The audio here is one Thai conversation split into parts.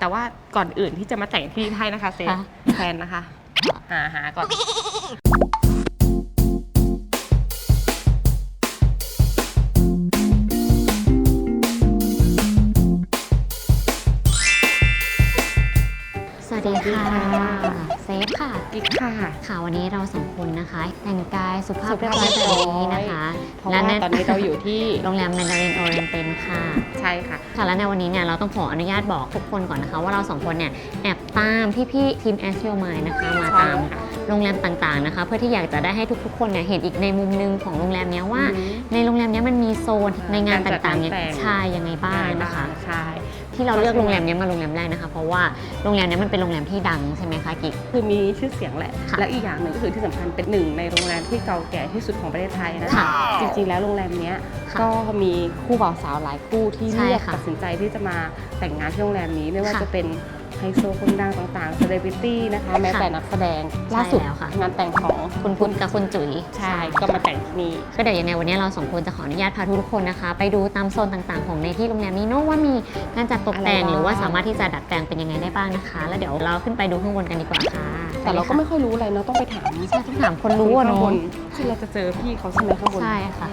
แต่ว่าก่อนอื่นที่จะมาแต่งที่ให้นะคะเซฟค่ะ แฟนนะคะ หาหาก่อน สวัสดีค่ะ เซฟค่ะ กิ๊กค่ะ ค่ะวันนี้เราสองคนนะคะ แต่งกายสุภาพสุเรียบภาพร้อยเรียบร้อยแบบนี้นะคะเพราะและว่าในตอนนี้เราอยู่ที่ โรงแรมแมนดารินโอเรนเตนค่ะ ใช่ค่ะค่ะและในวันนี้เนี่ยเราต้องขออนุญาตบอกทุกคนก่อนนะคะ ว่าเราสองคนเนี่ยแอบตามพี่ๆทีม a s โ o ม i นะคะมาใช่ตามค่ะโรงแรมต่างๆนะคะ เพื่อที่อยากจะได้ให้ทุกๆคนเนี่ยเห็นอีกในมุมหนึงของโรงแรมเนี้ยว่าอืมในโรงแรมเนี้ยมันมีโซนในงานการจัดต่างๆงานเนี่ยแต่งใช่ยังไงบ้างนะคะใช่ ที่เราเลือกโรงแรมเนี้ยมาโรงแรมแรกนะคะ เพราะว่าโรงแรมเนี้ยมันเป็นโรงแรมที่ดังใช่ไหมคะกิ๊ก คือมีชื่อเสียงแหละ ค่ะและอีกอย่างหนึ่งก็คือที่สำคัญเป็นหนึ่งในโรงแรมที่เก่าแก่ที่สุดของประเทศไทยนะค่ะจริงๆแล้วโรงแรมเนี้ยค่ะก็มีคู่บ่าวสาวหลายคู่ที่ใช่เลือกค่ะตัดสินใจที่จะมาแต่งงานที่โรงแรมนี้ไม่ว่าค่ะ จะเป็น ไฮโซคนดังต่างๆเซเลบริตี้นะคะ แม้ค่ะแต่นักแสดงใช่ล่าสุดแล้วค่ะงานแต่งของคุณพุทธกับคุณจุ๋ยใช่ก็มาแต่งที่นี่ก็เดี๋ยวยังไงวันนี้เราสองคนจะขออนุญาตพาทุกคนนะคะ ไปดูตามโซนต่างๆ ของในที่โรงแรมนี้เนอะว่ามีการจัดตกแต่งอะไรบ้างหรือว่าสามารถที่จะดัดแปลงเป็นยังไงได้บ้างนะคะ แล้วเดี๋ยวเราขึ้นไปดูข้างบนกันดีกว่าค่ะ แต่เราก็ไม่ค่อยรู้อะไรเนาะต้องไปถามใช่ต้องถามคนรู้อะข้างเนาะบนที่เราจะเจอพี่เขาใช่ไหมข้างบนใช่ค่ะ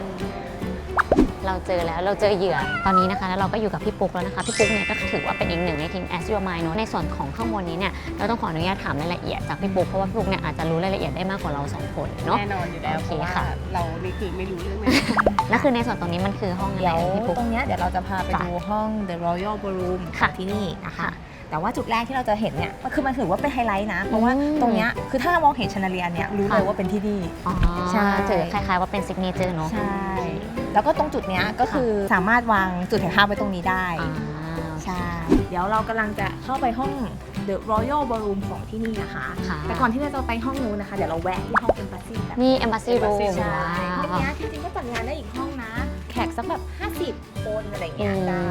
เราเจอแล้วเราเจอเหยื่อตอนนี้นะคะแล้วเราก็อยู่กับพี่ปุ๊กแล้วนะคะพี่ปุ๊กเนี่ยก็ถือว่าเป็นอีกหนึ่งในทีม As Your Mind เนอะในส่วนของข้างบนนี้เนี่ยเราต้องขออนุญาตถามรายละเอียดจากพี่ปุ๊กเพราะว่าพี่ปุ๊กเนี่ยอาจจะรู้รายละเอียดได้มากกว่าเราสองคนเนาะแน่นอนอยู่แล้วโอเพเคราะว่าค่ะเรานี่คือไม่รู้เรื่องเลยแล้วคือในส่วนตรงนี้มันคือห้องอะไรเดี๋ยวพี่ปุ๊กตรงเนี้ยเดี๋ยวเราจะพาไปจ้ะดูห้อง The Royal Ballroom ค่ะที่นี่นะคะค่ะแต่ว่าจุดแรกที่เราจะเห็นเนี่ยก็คือมันถือว่าเป็นไฮไลท์นะ เพราะว่าอืมตรงเนี้ยคือถ้าเรามองเห็นชนาเลียนเนี่ยรู้เลยค่ะว่าเป็นที่นี่อ๋อใช่ถือคล้ายๆว่าเป็นซิกเนเจอร์เนาะใช่ แล้วก็ตรงจุดเนี้ยก็คือสามารถวางจุดถ่ายภาพไว้ตรงนี้ได้อ่าใช่เดี๋ยวเรากำลังจะเข้าไปห้อง The Royal Ballroom ของที่นี่นะคะ ค่ะ แต่ก่อนที่เราจะไปห้องนู้นนะคะ เดี๋ยวเราแวะที่ห้อง Embassy แบบนี่ Embassy Room ใช่ว้าห้องวเนี้ยจริงๆก็จัดงานได้อีกห้องนะ แขกสักแบบ 50 คนอะไรอย่างเงี้ยอืม ได้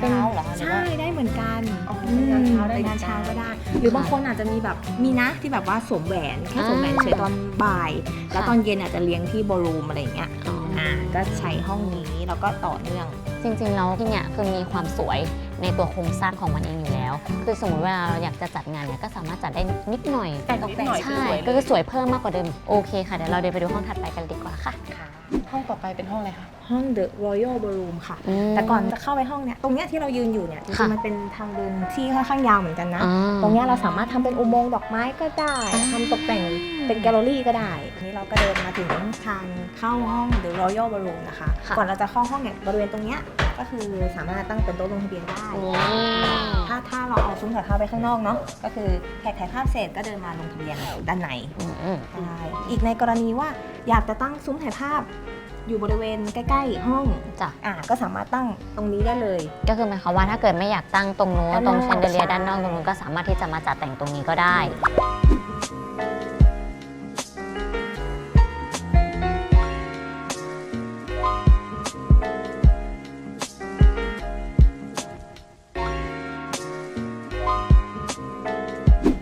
เป็นเหรอคะหรือใช่ว่า ได้เหมือนกันอ๋อเป็นงานเช้าได้เป็นงานเช้าก็ได้ หรือบางคนอาจจะมีแบบมีนะที่แบบว่าสวมแหวนแค่สวมแหวนเฉยตอนบ่าย แล้วตอนเย็นอาจจะเลี้ยงที่บอลรูมอะไรอย่างเงี้ยอ๋ออ่าก็ใช้ห้องนี้แล้วก็ต่อเนื่อง จริงๆแล้วที่เนี่ยคือมีความสวยในตัวโครงสร้างของมันเองอยู่แล้ว คือสมมติว่าเราอยากจะจัดงานเนี่ยก็สามารถจัดได้นิดหน่อยแต่งนิดหน่อยคือใช่สวยก็คือสวยเพิ่มมากกว่าเดิมอีกโอเคค่ะเดี๋ยวเราเดินไปดูห้องถัดไปกันดีกว่าค่ะ ห้องต่อไปเป็นห้องอะไรคะ ห้อง The Royal Ballroom ค่ะมแต่ก่อนจะเข้าไปห้องเนี้ยตรงเนี้ยที่เรายืนอยู่เนี่ยจริค่ะงๆมันเป็นทางเดินที่ค่อนข้างยาวเหมือนกันนะ อ่าตรงเนี้ยเราสามารถทำเป็นอุโมงค์ดอกไม้ก็ได้อ่า ทำตกแต่งเป็นแกลเลอรี่ก็ได้ทีนี้เราก็เดินมาถึงทางเข้าห้อง The Royal Ballroom นะคะ ค่ะ ก่อนเราจะเข้าห้องเนี่ยบริเวณตรงเนี้ยก็คือสามารถตั้งเป็นโต๊ะลงทะเบียนได้นี่ถ้าถ้าเราเอาซุ้มถ่ายภาพไปข้างนอกเนาะก็คือแขกถ่ายภาพเสร็จก็เดินมาลงทะเบียนด้านใน อืมใช่อีกในกรณีว่าอยากจะตั้งซุ้มถ่ายภาพ อยู่บริเวณใกล้ ๆ ห้องจ้ะ อ่าก็สามารถตั้งตรงนี้ได้เลย ก็คือหมายความว่าถ้าเกิดไม่อยากตั้งตรงนู้นด้านตนรอกงแชนเดเลียใช่ ด้านนอกตรงนู้นก็สามารถที่จะมาจัดแต่งตรงนี้ก็ได้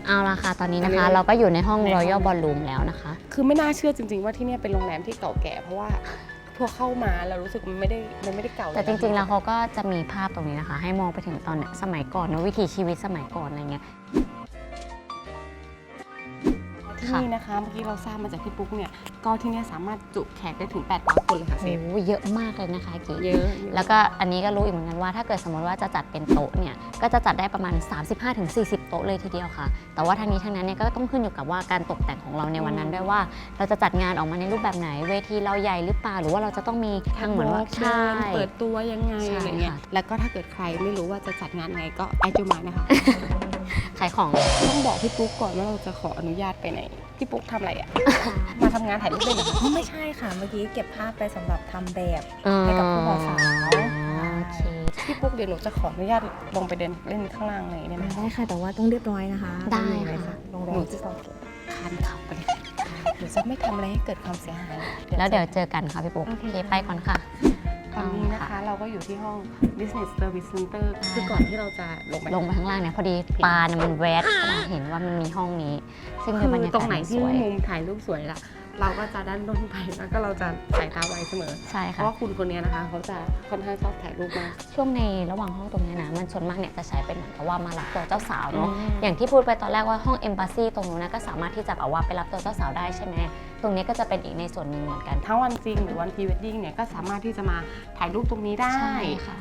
เอาละค่ะ ตอนนี้นะคะ อันนี้ เราก็อยู่ในห้องในห้อง Royal Ballroom แล้วนะคะ คือไม่น่าเชื่อจริง ๆ ว่าที่เนี่ยเป็นโรงแรมที่เก่าแก่เพราะว่า พอเข้ามาเรารู้สึกมันไม่ได้มันไม่ได้เก่าแต่จริงๆ แล้วเขาก็จะมีภาพตรงนี้นะคะ ให้มองไปถึงตอนสมัยก่อนเนอะวิถีชีวิตสมัยก่อนอะไรเงี้ย ที่นี่นะคะ เมื่อกี้เราทราบมาจากพี่ปุ๊กเนี่ย ก็ที่เนี่ยสามารถจุแขกได้ถึง800คนเลยค่ะเซโอ้ฟโหเยอะมากเลยนะคะกีเยอะ แล้วก็อันนี้ก็รู้อีกเหมือนกันว่าถ้าเกิดสมมติว่าจะจัดเป็นโต๊ะเนี่ย ก็จะจัดได้ประมาณ 35-40 โต๊ะเลยทีเดียวค่ะ แต่ว่าทั้งนี้ทั้งนั้นเนี่ยก็ต้องขึ้นอยู่กับว่าการตกแต่งของเราในวันนั้นด้วยว่า เราจะจัดงานออกมาในรูปแบบไหน เวทีเราใหญ่หรือเปล่าหรือว่าเราจะต้องมีทางเหมือนว่าใช่ใช่เปิดตัวยังไงใช่อะไรเงี้ย ค่ะ แล้วก็ถ้าเกิดใครไม่รู้ว่าจะจัดงานไงก็ไอจูมานะคะ ขายของต้องบอกพี่ปุ๊กก่อนว่าเราจะขออนุญาตไปไหนพี่ปุ๊กทำอะไรอะ มาทำงานถ่ายรูปด้วยเหรอคะอ๋อไม่ใช่ค่ะ เมื่อกี้เก็บภาพไปสำหรับทำแบบให้กับผู้บ่าวสาวโอเคพี่ปุ๊กเดี๋ยวหนูจะขออนุญาตลงไปเดินเล่นข้างล่างหน่อยได้ไหมได้ค่ะ แต่ว่าต้องเรียบร้อยนะคะได้ต้องอยู่ในค่ะโรงแรมที่เราเก็บคานเข่าไปเลยหนูจะไม่ทำอะไรให้เกิดความเสียหายแล้วเดี๋ยวเจอกันค่ะพี่ปุ๊กโอเคโอเคไปก่อนค่ะ ตอนนี้นะคะเราก็อยู่ที่ห้อง business service center คือก่อนที่เราจะลงไปลงไปข้างล่างเนี่ยพอดีปลาเนี่ยมันแวดเห็นว่ามันมีห้องนี้ ซึ่งเป็นบรรคืยาอกาศตรงไหนที่สวย มุมถ่ายรูปสวยล่ะ เราก็จะด้านด้นไปแล้วก็เราจะสายตาไวเสมอ ใช่เพค่ะ ราะว่าคุณคนนี้นะคะ เขาจะค่อนข้างชอบถ่ายรูปมาก ช่วงในระหว่างห้องตรงเนี้ยนะ มันส่วนมากเนี่ยจะใช้เป็นเหมือนกับว่ามารับตัวเจ้าสาวเนาะ อืม อย่างที่พูดไปตอนแรกว่าห้องเอมบ s ซีตรงนู้นนะก็สามารถที่จะแบบว่าไปรับตัวเจ้าสาวได้ใช่ไหม ตรงนี้ก็จะเป็นอีกในส่วนหนึ่งเหมือนกัน ทั้งวันจริงหรือวันพรีเวดดิ้งเนี่ยก็สามารถที่จะมาถ่ายรูปตรงนี้ได้ ใช่ค่ะ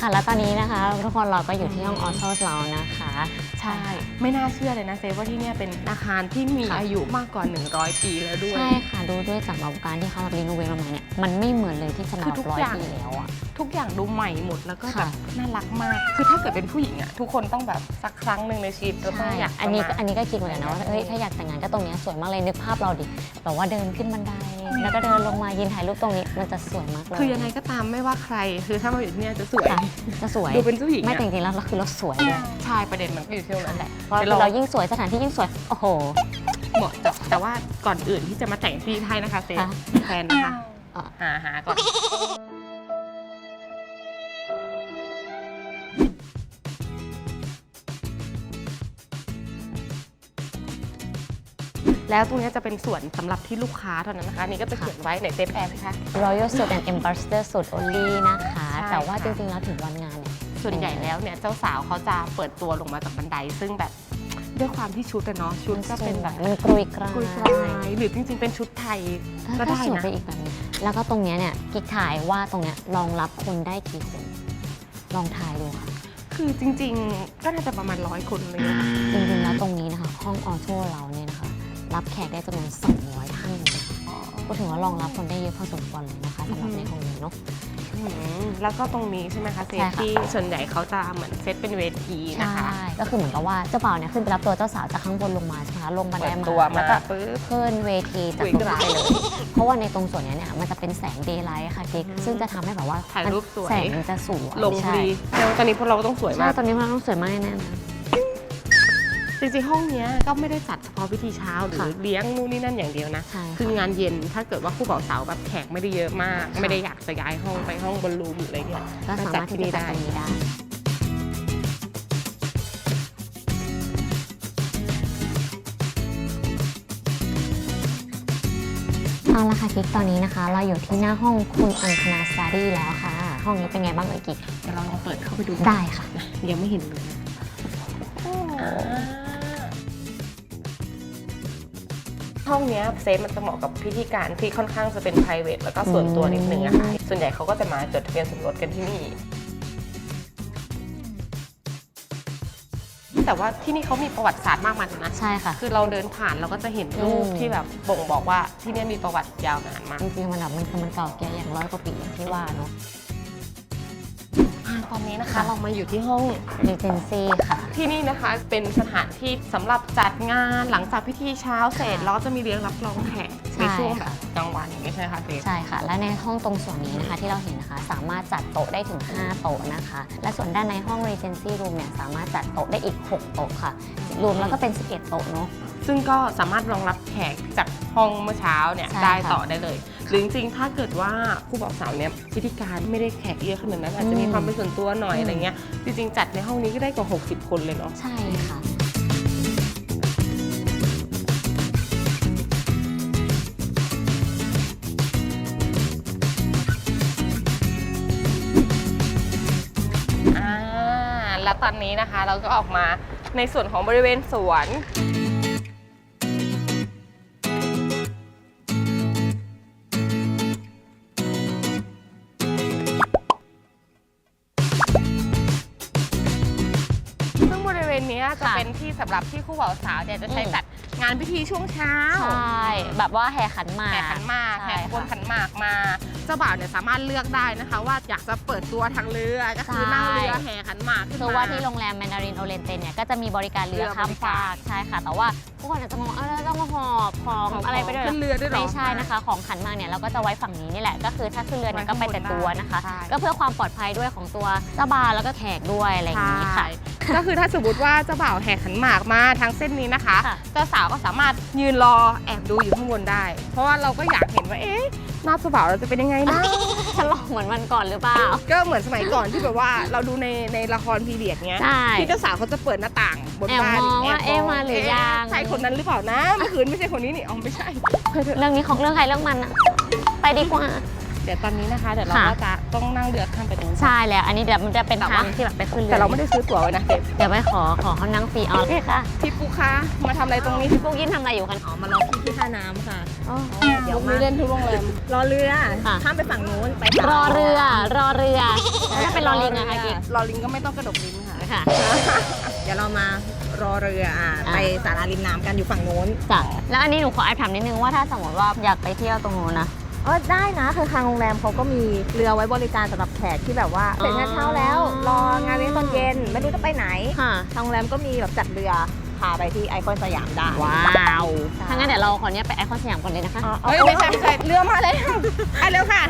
ค่ะ แล้วตอนนี้นะคะ ทุกคนเราก็อยู่ที่ห้องออโต้เรานะคะ ใช่ ไม่น่าเชื่อเลยนะเซฟว่าที่เนี่ยเป็นอาคารที่มีค่ะ อายุมากกว่า 100 ปีแล้วด้วย ใช่ค่ะ ดูด้วยจากแบบการที่เขาแบบรีโนเวทมาใหม่เนี่ย มันไม่เหมือนเลยที่จะมาคือทุกร้อยอย่าง ปีแล้วอะ ทุกอย่างดูใหม่หมดแล้วก็แบค่ะบน่ารักมาก คือถ้าเกิดเป็นผู้หญิงอะทุกคนต้องแบบสักครั้งหนึ่งในชีวิตเราต้องใช่อยากอันนี้ก็จะมาอันนี้ก็คิดเหมือนกันนะว่าเอ้ยถ้าอยากแต่งงานก็ตรงเนี้ยสวยมากเลยนึกภาพเราดิแบบว่าเดินขึ้นบันไดแล้วก็เดินลงมายืนถ่ายรูปตรงนี้มันจะสวยมากเลยคือยังไงก็ตามไม่ว่าใคร คือถ้ามาอยู่ที่เนี่ยจะสวย ค่ะจะสวยดูเป็นผู้หญิงไม่อะแต่จริงๆแล้วเราคือเราสวยด้วยใช่ประเด็นมันก็อยู่ที่ตรงนั้นแหละเพราะไปลองเรายิ่งสวยสถานที่ยิ่งสวยโอ้โห เหมาะจับแต่ว่าก่อนอื่นที่จะมาแต่งที่ให้นะคะเซฟค่ะ แฟนนะคะอะ หาหาก่อน แล้วตรงเนี้ยจะเป็นส่วนสำหรับที่ลูกค้าเท่านั้นนะคะอันนี่ก็จะเขียนไว้ไหนเซฟแอร์ไหมคะ Royal Suit and Ambassador Suit Only นะคะ ใช่แต่ว่าค่ะจริงๆแล้วถึงวันงานเนี่ย ส่วนใหญ่แล้วเนี่ยเจ้าสาวเขาจะเปิดตัวลงมาจากบันได ซึ่งแบบด้วยความที่ชุดอะเนาะชุดก็เป็นแบบมันกรุยกรายกุยกรายหรือจริงๆเป็นชุดไทยก็ก็ได้ได้สวยนะ ไปอีกแบบนึงแล้วก็ตรงเนี้ยเนี่ยกิ๊กถ่ายว่าตรงเนี้ยรองรับคนได้กี่คนลองถ่ายดูค่ะ คือจริงๆ ก็น่าจะประมาณร้อยคนเลยนะคะจริงๆแล้วตรงนี้นะคะ ห้องออโต้เราเนี่ยนะคะ รับแขกได้จำนวน200ท่านเลยนะคะก็ถือว่ารองรับคนได้เยอะพอสมควรเลยนะคะสำหรับในห้องนี้เนาะ อืมแล้วก็ตรงนี้ใช่ไหมคะเซใช่ฟค่ะ ที่ส่วนใหญ่เขาจะเหมือนเซตเป็นเวทีนะคะ ใช่ก็คือเหมือนกับว่าเจ้าบ่าวเนี่ยขึ้นไปรับตัวเจ้าสาวจากข้างบนลงมาใช่ไหมคะลงบันไดเปิดมาตัวแล้มาวก็ปึ๊บ ขึ้นเวทีจากอุ๊ยตรงนี้ไปเลย เพราะว่าในตรงส่วนเนี้ยเนี่ยมันจะเป็นแสงเดย์ไลท์ค่ะกิ๊กอือฮึซึ่งจะทำให้แบบว่าถ่ายรูปสวย แสงมันจะสวยลงใช่ดีแล้วตอนนี้พวกเราก็ต้องสวยใช่มาก ตอนนี้มันต้องสวยมากแน่ๆนะ จริงๆห้องเนี้ยก็ไม่ได้จัดเฉพาะพิธีเช้าหรือค่ะเลี้ยงนู่นนี่นั่นอย่างเดียวนะใช่คือค่ะงานเย็นถ้าเกิดว่าคู่บ่าวสาวแบบแขกไม่ได้เยอะมาก ค่ะ ไม่ได้อยากจะย้ายห้องไปห้องบอลลูมหรืออะไรเงี้ยก็สามารถที่จะจัดตรงนี้ได้ เอาละค่ะกิ๊กตอนนี้นะคะ เราอยู่ที่หน้าห้องคุณอังคณาสตาดี้แล้วค่ะ ห้องนี้เป็นไงบ้างเอ่ยกิ๊กเดี๋ยวเราลองเปิดเข้าไปดูได้ค่ะนะยังไม่เห็นเลยนะ ห้องเนี้ยเซฟมันจะเหมาะกับพิธีการที่ค่อนข้างจะเป็น p r i v a t แล้วก็ส่วนตัวนิดนึงอะค่ะส่วนใหญ่เขาก็จะมาจดทะเบียนสมรสกันที่นี่ แต่ว่าที่นี่เขามีประวัติศาสตร์มากมายเลยนะ ใช่ค่ะ คือเราเดินผ่านเราก็จะเห็นรูปอืม ที่แบบบ่งบอกว่าที่เนี่ยมีประวัติยาวนานมาก จริงๆมันแบบมันคือมันเก่าแก่อย่างร้อยกว่าปีอย่างที่ว่าเนาะอ่า ตอนนี้นะคะค่ะเรามาอยู่ที่ห้องรีเจนซี่ค่ะ ที่นี่นะคะเป็นสถานที่สำหรับจัดงานหลังจากพิธีเช้าเสร็จค่ะแล้วก็จะมีเลี้ยงรับรองแขกใช่ในช่วงแบค่ะบกลางวันอย่างนี้ใช่ไหมคะเซฟใช่ค่ะ และในห้องตรงส่วนนี้นะคะที่เราเห็นนะคะ สามารถจัดโต๊ะได้ถึง 5 โต๊ะนะคะ และส่วนด้านในห้อง Regency Room เนี่ยสามารถจัดโต๊ะได้อีก 6 โต๊ะค่ะ รวมแล้วก็เป็น 11 โต๊ะเนาะซึ่งก็สามารถรองรับแขกจากห้องเมื่อเช้าเนี่ยใช่ได้ค่ะต่อได้เลย หรือจริงๆ ถ้าเกิดว่าคู่บ่าวสาวเนี่ยพิธีการไม่ได้แขกเยอะขนาดนั้นอาจจะมีอืมความเป็นส่วนตัวหน่อยอืมอะไรเงี้ยจริงๆ จัดในห้องนี้ก็ได้กว่า 60 คนเลยเนาะ ใช่ค่ะ อ่า แล้วตอนนี้นะคะเราก็ออกมาในส่วนของบริเวณสวน ณเนี้ยจะค่ะเป็นที่สำหรับที่คู่บ่าวสาวเนี่ยจะใช้อืม จัดงานพิธีช่วงเช้าใช่แบบว่าแห่ขันหมาก แห่ขันหมากใช่แห่ขบวนค่ะขันหมากมา เจ้าบ่าวเนี่ยสามารถเลือกได้นะคะ ว่าอยากจะเปิดตัวทางเรือก็คือใช่ นั่งเรือแห่ขันหมากขึ้นคือมาว่าที่โรงแรมแมนดารินโอเรนเตเนี่ยก็จะมีบริการเรือข้ามฟากใช่ค่ะ แต่ว่าผู้คนอาจจะมองเออต้องมาหอบของหอบอะไรไปด้วยเหรขึ้นเรือด้วยเหรอไม่ใช่นะคะ ของขันหมากเนี่ยเราก็จะไว้ฝั่งนี้นี่แหละ ก็คือถ้าขึ้นเรือเนี่ยก็ไปแต่ตัวนะคะ ใช่ ก็เพื่อความปลอดภัยด้วยของตัวเจ้าบ่าวแล้วก็แขกด้วยอะไรอย่างนี้ค่ะ ใช่ ก็คือถ้าสมมติว่าเจ้าบ่าวแห่ขันหมากมาทางเส้นนี้นะคะ ค่ะ เจ้าสาวก็สามารถยืนรอแอบดูอยู่ข้างบนได้ เพราะว่าเราก็อยากเห็นว่าเอ๊ะหน้าเจ้าบ่าวเราจะเป็นยังไงนะ ฉลองเหมือนวันก่อนหรือเปล่า ก็เหมือนสมัยก่อนที่แบบว่าเราดูในในละครพีเรียดเงี้ย ใช่ ที่เจ้าสาวเขาจะเปิดหน้าต่างบนแอบบ้านมองว่าเอ๊ะมาหรือยังใช่คนนั้นหรือเปล่านะเมื่อคืนไม่ใช่คนนี้นี่อ๋อไม่ใช่ไปเถอะเรื่องนี้ของเรื่องใครเรื่องมันอะไปดีกว่าเดี๋ยวตอนนี้นะคะเดี๋ยวเราค่ะ ก็จะต้องนั่งเรือข้ามไปตรงนู้นใช่แล้ว อันนี้เดี๋ยวมันจะเป็นแต่ทาว่างที่แบบไปขึ้นเรือแต่เราไม่ได้ซื้อตั๋วไว้นะเด็กเดี๋ยวไปขอขอเขานั่งฟรีเอาโอเคค่ะพี่ปูคะมาทำอะไรตรงนี้พี่ปุ๊กยินทำอะไรอยู่คะอ๋อมารอพี่ที่ท่าน้ำค่ะ เดี๋ยวมีมาเล่นทุกโรงแรมรอเรือค่ะข้ามไปฝั่งนู้นไปรอเรือ รอเรือแล้วถ้าเป็นรอลิงอะคะกิ๊กรอลิงก็ไม่ต้องกระดกลิ้นค่ะ ค่ะ เดี๋ยวเรามารอเรืออะอะ ไปสาราริมน้ำกันอยู่ฝั่งนู้น จ้ะแล้วอันนี้หนูขอแอบถามนิดนึงว่าถ้าสมมติว่าอยากไปเที่ยวตรงนู้นนะเออได้นะคือทางโรงแรมเขาก็มีเรือไว้บริการสำหรับแขกที่แบบว่าอ๋อเสร็จงานเช้าแล้ว รองานเลี้ยงตอนเย็นไม่รู้จะไปไหนค่ะทางโรงแรมก็มีแบบจัดเรือพาไปที่ไอคอนสยามได้ว้าวใช่ถ้างั้นเดี๋ยวเราขอเนี้ยไปไอคอนสยามก่อนเลยนะคะอ๋อเฮ้ยไม่ใช่ไม่ใช่เรือมาเลยไปเร็วค่ะ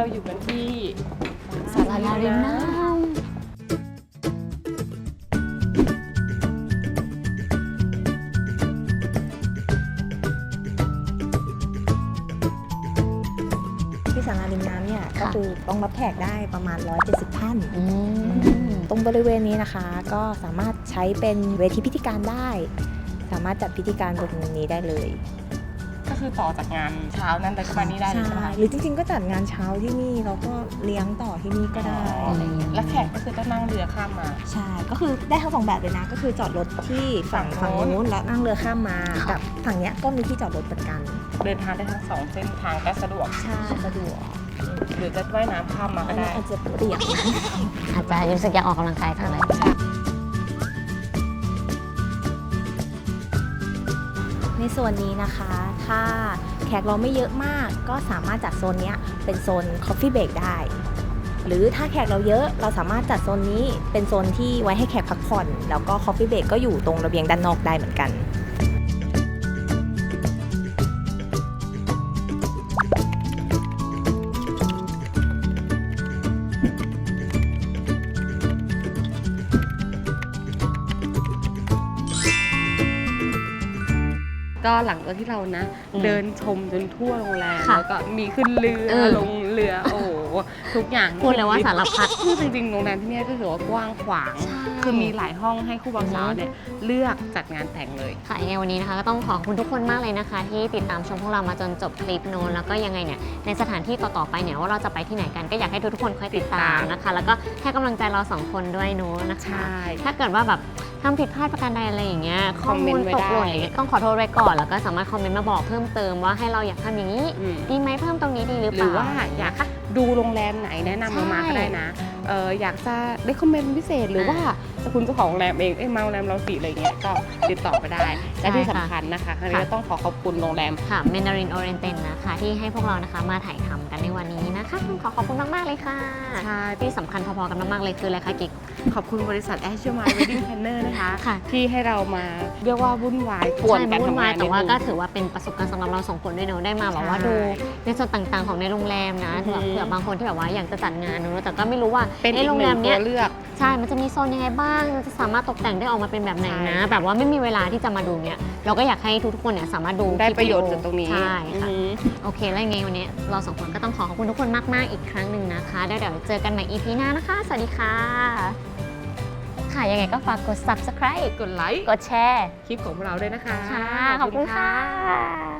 เราอยู่กันที่สาราริมน้ำที่สาราริมน้ำเนี่ยก็ค่ะคือต้องรับแขกได้ประมาณ 170 ท่าน อืม ตรงบริเวณนี้นะคะก็สามารถใช้เป็นเวทีพิธีการได้ สามารถจัดพิธีการบนนี้ได้เลยก็ คือต่อจากงานเช้านั้นไปก็มานี่ได้เลยใช่ไหมคะหรือจริง ๆ ก็จัดงานเช้าที่นี่แล้วก็เลี้ยงต่อที่นี่ก็ได้อ๋ออะไรอย่างเงี้ยแล้วแขกก็คือต้องนั่งเรือข้ามมา ใช่ ก็คือได้ทั้งสองแบบเลยนะ ก็คือจอดรถที่ฝั่งฝั่ฝั่งงโน้นนู้นแล้วนั่งเรือข้ามมาค่ะกับฝั่งเนี้ยก็มีที่จอดรถเหมือนกัน เดินทางได้ทั้งสองเส้นทางก็สะดวกใช่สะดวกหรือจะว่ายน้ำข้ามมาอัก็นนี้ได้อาจจะเปียกนะอาจจะรู้สึกอยากออกกำลังกายจังเลย ในส่วนนี้นะคะ ถ้าแขกเราไม่เยอะมาก ก็สามารถจัดโซนนี้เป็นโซน Coffee Break ได้ หรือถ้าแขกเราเยอะเราสามารถจัดโซนนี้เป็นโซนที่ไว้ให้แขกพักผ่อน แล้วก็ Coffee Break ก็อยู่ตรงระเบียงด้านนอกได้เหมือนกัน ก็หลังจากที่เรานะอืมเดินชมจนทั่วโรงแรมค่ะแล้วก็มีขึ้นเรือเออ ลง เรือ โอ้โหทุกอย่างพูดเลยว่าสารพัด คือจริงๆโรงแรมที่เนี่ยก็ถือว่ากว้างขวาง คือมีหลายห้องให้คู่บ่าวสาวเนี่ยเลือกจัดงานแต่งเลยค่ะยังไงวันนี้นะคะก็ต้องขอบคุณทุกคนมากเลยนะคะ ที่ติดตามชมพวกเรามาจนจบคลิปโน้นแล้วก็ยังไงเนี่ยในสถานที่ต่อๆไปเนี่ยว่าเราจะไปที่ไหนกันก็อยากให้ทุกๆคนคอยติดตามนะคะ แล้วก็ให้กำลังใจเราสองคนด้วยโน้นนะคะใช่ถ้าเกิดว่าแบบทำผิดพลาดประการใดอะไรอย่างเงี้ยคข้ออมเมมูนลต์ไว้ตกหล่นได้อย่างเงี้ยต้องขอโทษไว้ก่อนแล้วก็สามารถคอมเมนต์มาบอกเพิ่มเติมว่าให้เราอยากทำอย่างนี้อืมดีไหมเพิ่มตรงนี้ดีหรือหเปรืล่าอว่าอยากดูโรงแรมไหนแนะนำเรามาใช่ก็ได้นะเอออยากจะได้คอมเมนต์พิเศษหรืออ่าว่าจะคุณเจ้าของโรงแรมเองเอ้ยมาโรงแรมเราสิอะไรเงี้ยก็ติดต่อไปได้และที่ใช่ค่ะสำคัญนะคะครั้งนี้ค่ะก็ต้องขอขอบคุณโรงแรมค่ะเมนารินโอเรนเตนนะคะ ที่ให้พวกเรานะคะมาถ่ายทำ กันในวันนี้นะคะ ขอขอบคุณมาก ๆ เลยค่ะ ใช่ ที่สำคัญพอๆกันมาก ๆ เลยคืออะไรคะกิ๊ก ขอบคุณบริษัท a s h m y Wedding Planner นะคะ ค่ะ ที่ให้เรามาเรียกว่าวุ่นวายป่วนใช่กันวุ่นทำวายงานแต่ว่านิดนึงก็ถือว่าเป็นประสบการณ์สำหรับเราสองคนด้วยเนอะได้มาแบบว่าใช่ดูในส่วนต่างๆของในโรงแรมนะอือหือเผื่อบางคนที่แบบว่าอยากจะจัดงานเนอะแต่ก็ไม่รู้ว่าเป็นอีเอ๊ะกโรงหแรนึ่มงเนี้ตัยวเลือก ใช่ มันจะมีโซนยังไงบ้างมันจะสามารถตกแต่งได้ออกมาเป็นแบบไหนนะ ใช่ แบบว่าไม่มีเวลาที่จะมาดูเนี้ยเราก็อยากให้ทุกๆคนเนี่ยสามารถดูได้คลิประโยชน์วิจากตรงนี้ใช่ค่ะ อือหือ โอเค แล้วยังไงวันนี้เราสองคนก็ต้องขอขอบคุณทุกคนมาก ๆ อีกครั้งหนึ่งนะคะเดี๋ยวเดี๋ยวเจอกันใหม่ EP หน้านะคะ สวัสดีค่ะ ค่ะ ยังไงก็ฝากกด subscribe กดไลค์กดแชร์คลิปของพวกเราด้วยนะคะ ค่ะ ขอบคุณค่ะ